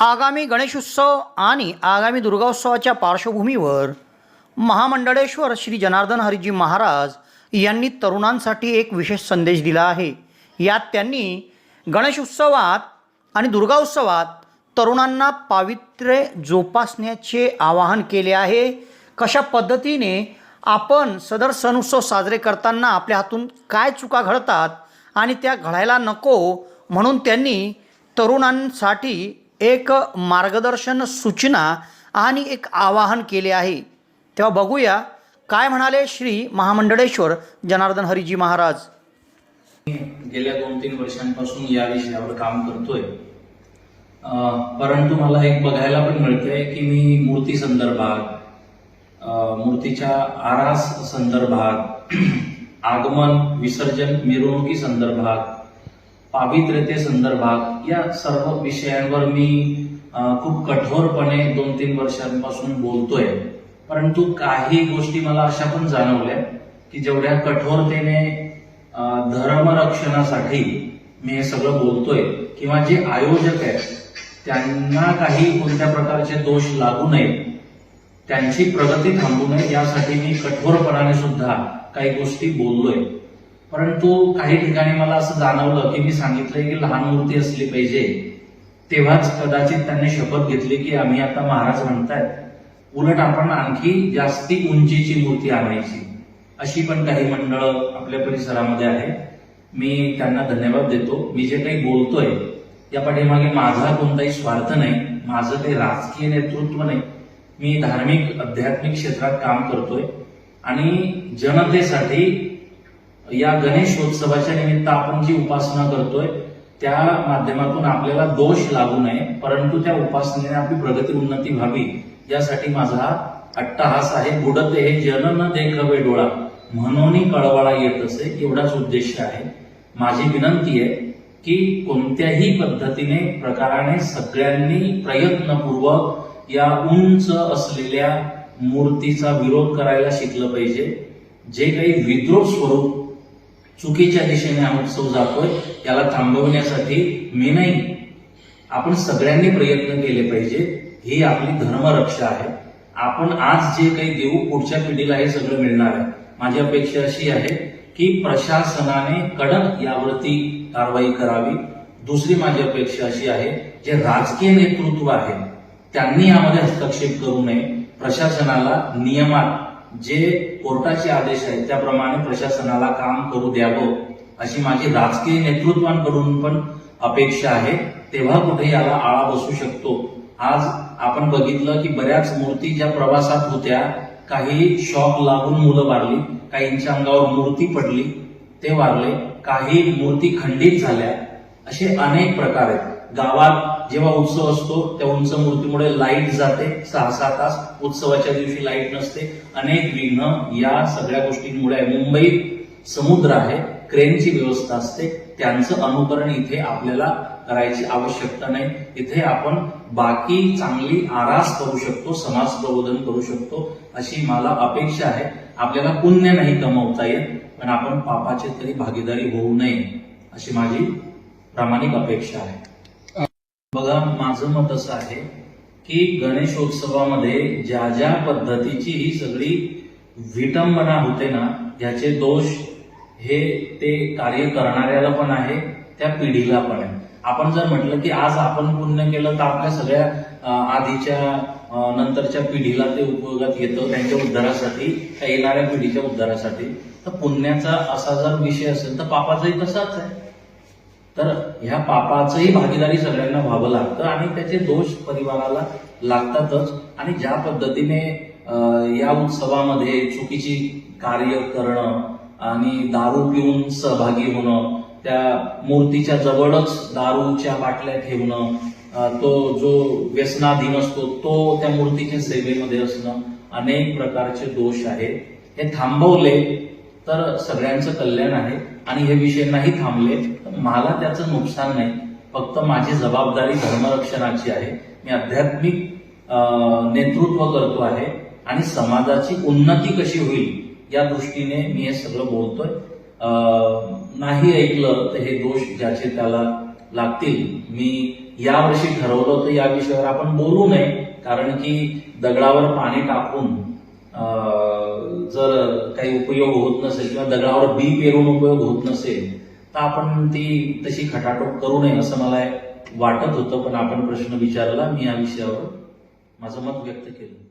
आगामी गणेशोत्सव आणि आगामी दुर्गोत्सवाच्या पार्श्वभूमीवर महामंडळेश्वर श्री जनार्दन हरिजी महाराज यांनी तरुणांसाठी एक विशेष संदेश दिला आहे. यात त्यांनी गणेशोत्सवात आणि दुर्गोत्सवात तरुणांना पावित्र्य जोपासण्याचे आवाहन केले आहे. कशा पद्धतीने आपण सदर सण उत्सव साजरे करताना आपल्या हातून काय चुका घडतात आणि त्या घडायला नको म्हणून त्यांनी तरुणांसाठी एक मार्गदर्शन सूचना आणि एक आवाहन केले आहे. तेव्हा बघूया काय म्हणाले श्री महामंडळेश्वर जनार्दन हरिजी महाराज? गेल्या दोन तीन वर्षांपासून या विषयावर काम करतोय. परंतु मला एक बघायला पण मिळतंय की मी मूर्ती संदर्भात मूर्तीच्या आरास संदर्भात आगमन विसर्जन मिरवणुकी संदर्भात पावित्र्यते संदर्भात या सर्व विषयांवर मी खूप कठोरपणे दोन तीन वर्षांपासून बोलतोय. परंतु काही गोष्टी मला अशा पण जाणवल्या की जेवढ्या कठोरतेने धर्मरक्षणासाठी मी हे सगळं बोलतोय किंवा जे आयोजक आहेत त्यांना काही कोणत्या प्रकारचे दोष लागू नयेत त्यांची प्रगती थांबू नये यासाठी मी कठोरपणाने सुद्धा काही गोष्टी बोललोय. परंतु काही ठिकाणी मला असं जाणवलं की मी सांगितलंय की लहान मूर्ती असली पाहिजे तेव्हाच कदाचित त्यांनी शपथ घेतली की आम्ही आता महाराज म्हणतायत उलट आपण आणखी जास्ती उंचीची मूर्ती आणायची. अशी पण काही मंडळ आपल्या परिसरामध्ये आहे मी त्यांना धन्यवाद देतो. मी जे काही बोलतोय या पाठीमागे माझा कोणताही स्वार्थ नाही माझं काही राजकीय नेतृत्व नाही. मी धार्मिक आध्यात्मिक क्षेत्रात काम करतोय आणि जनतेसाठी या गणेशोत्सवाच्या निमित्त आपण जी उपासना करतोय त्या माध्यमातून आपल्याला दोष लागू नये परंतु त्या उपासनेने आपली प्रगती उन्नती व्हावी यासाठी माझा हा अट्टहास आहे. बुडते हे जन न देखवे डोळा. म्हणून कळवळा येत असे एवढाच उद्देश आहे. माझी विनंती आहे की कोणत्याही पद्धतीने प्रकाराने सगळ्यांनी प्रयत्नपूर्वक या उंच असलेल्या मूर्तीचा विरोध करायला शिकलं पाहिजे. जे काही विद्रोह स्वरूप चुकीच्या दिशेने हा उत्सव जातोय याला थांबवण्यासाठी मी नाही. आपण सगळ्यांनी प्रयत्न केले पाहिजे. ही आपली धर्मरक्षा आहे. आपण आज जे काही देऊ पुढच्या पिढीला हे सगळं मिळणार आहे. माझी अपेक्षा अशी आहे की प्रशासनाने कडक यावरती कारवाई करावी. दुसरी माझी अपेक्षा अशी आहे जे राजकीय नेतृत्व आहे त्यांनी यामध्ये हस्तक्षेप करू नये. प्रशासनाला नियमात जे कोर्टाचे आदेश आहेत त्याप्रमाणे प्रशासनाला काम करू द्यावं अशी माझी राजकीय नेतृत्वांकडून पण अपेक्षा आहे. तेव्हा कुठे याला आळा बसू शकतो. आज आपण बघितलं की बऱ्याच मूर्ती ज्या प्रवासात होत्या काही शॉक लागून मुलं वारली काहींच्या अंगावर मूर्ती पडली ते वारले काही मूर्ती खंडित झाल्या असे अनेक प्रकार आहेत. गावात जेव्हा उत्सव असतो त्या उंच मूर्तीमुळे लाइट जाते. सहा सहा तास उत्सवाच्या दिवशी लाइट नसते. अनेक विघ्न या सगळ्या गोष्टींमुळे आहे. मुंबईत समुद्र आहे क्रेनची व्यवस्था असते. त्यांचं अनुकरण इथे आपल्याला करायची आवश्यकता नाही. इथे आपण बाकी चांगली आरास करू शकतो समाज प्रबोधन करू शकतो अशी मला अपेक्षा आहे. आपल्याला पुण्य नाही कमवता येत पण आपण पापाची तरी भागीदारी होऊ नये अशी माझी प्रामाणिक अपेक्षा आहे. बघा माझं मत असं आहे की गणेशोत्सवामध्ये ज्या ज्या पद्धतीची ही सगळी विटंबना होते ना याचे दोष हे ते कार्य करणाऱ्याला पण आहे त्या पिढीला पण आहे. आपण जर म्हटलं की आज आपण पुण्य केलं तर आपल्या सगळ्या आधीच्या नंतरच्या पिढीला ते उपयोगात येतं त्यांच्या उद्धारासाठी त्या येणाऱ्या पिढीच्या उद्धारासाठी. तर पुण्याचा असा जर विषय असेल तर पापाचाही तसाच आहे. तर ह्या पापाचंही भागीदारी सगळ्यांना व्हावं लागतं आणि त्याचे दोष परिवाराला लागतातच. आणि ज्या पद्धतीने या उत्सवामध्ये चुकीची कार्य करणं आणि दारू पिऊन सहभागी होणं त्या मूर्तीच्या जवळच दारूच्या बाटल्या ठेवणं तो जो व्यसनाधीन असतो तो त्या मूर्तीच्या सेवेमध्ये असणं अनेक प्रकारचे दोष आहेत. हे थांबवले तर सगळ्यांचं कल्याण आहे. आणि हे विषय नाही थांबले तर मला त्याचं नुकसान नाही. फक्त माझी जबाबदारी धर्मरक्षणाची आहे. मी आध्यात्मिक नेतृत्व करतो आहे आणि समाजाची उन्नती कशी होईल या दृष्टीने मी हे सगळं बोलतोय. नाही ऐकलं तर हे दोष ज्याचे त्याला लागतील. मी यावर्षी ठरवलं तर या विषयावर आपण बोलू नये कारण की दगडावर पाणी टाकून जर काही उपयोग होत नसेल किंवा दगडावर बी पेरून उपयोग होत नसेल तर आपण ती तशी खटाटोप करू नये असं मला वाटत होतं पण आपण प्रश्न विचारला मी या विषयावर माझं मत व्यक्त केलं.